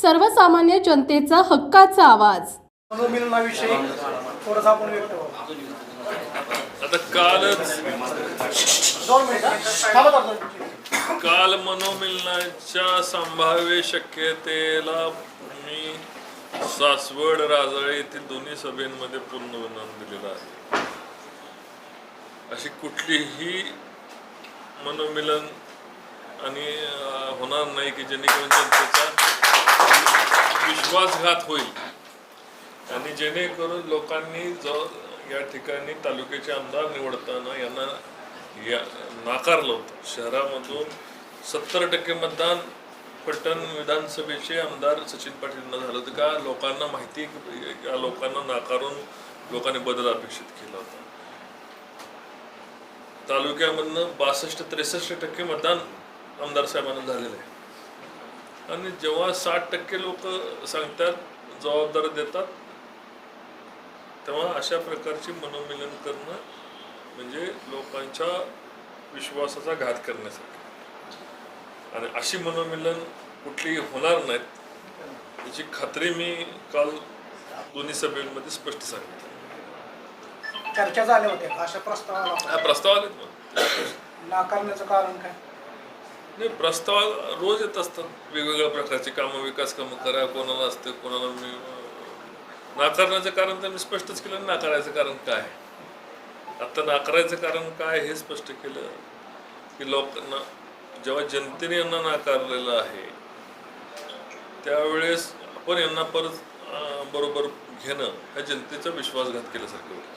सर्वसामान्य जनतेचा हक्काचा आवाज मनोमिलनाविषयी थोडंसं आपण व्यक्त व्हावं. आता कालच दोन मिनिटं थांबा. काल मनोमिलनाच्या संभाव्य शक्यतेला मी सासवड राजाळे येथील दोन्ही सभेमध्ये पूर्ण विनंती दिलेला आहे अशी कुठलीही मनोमिलन आणि होणार नाही की जेणेकरून जनतेचा विश्वासघात होईल. आणि जेणेकरून लोकांनी जो या ठिकाणी तालुक्याचे आमदार निवडताना यांना या नाकारलं होतं. शहरामधून सत्तर टक्के मतदान पट्टण विधानसभेचे आमदार सचिन पाटीलना झालं होतं का? लोकांना माहिती या लोकांना नाकारून लोकांनी बदल अपेक्षित केला होता. तालुक्यामधनं बासष्ट त्रेसष्ट टक्के मतदान आमदार साहेबांना झालेलं आहे. आणि जेव्हा साठ टक्के लोक सांगतात जबाबदारी देतात तेव्हा अशा प्रकारची मनोमिलन करणं म्हणजे लोकांच्या विश्वासाचा घात करण्यासाठी आणि अशी मनोमिलन कुठलीही होणार नाहीत याची खात्री मी काल दोन्ही सभेमध्ये स्पष्ट सांगितलं. चर्चा झाल्या होत्या अशा प्रस्ताव आलेत ना. नाकारण्याचं कारण काय? नाही प्रस्ताव रोज येत असतात. वेगवेगळ्या प्रकारची कामं विकास कामं करा कोणाला असते कोणाला मी नाकारण्याचं कारण तर मी स्पष्टच केलं. नाकारायचं कारण काय? आता नाकारायचं कारण काय हे स्पष्ट केलं की लोकांना जेव्हा जनतेने यांना नाकारलेलं आहे त्यावेळेस आपण यांना परत बरोबर घेणं ह्या जनतेचा विश्वासघात केल्यासारखं वाटतं.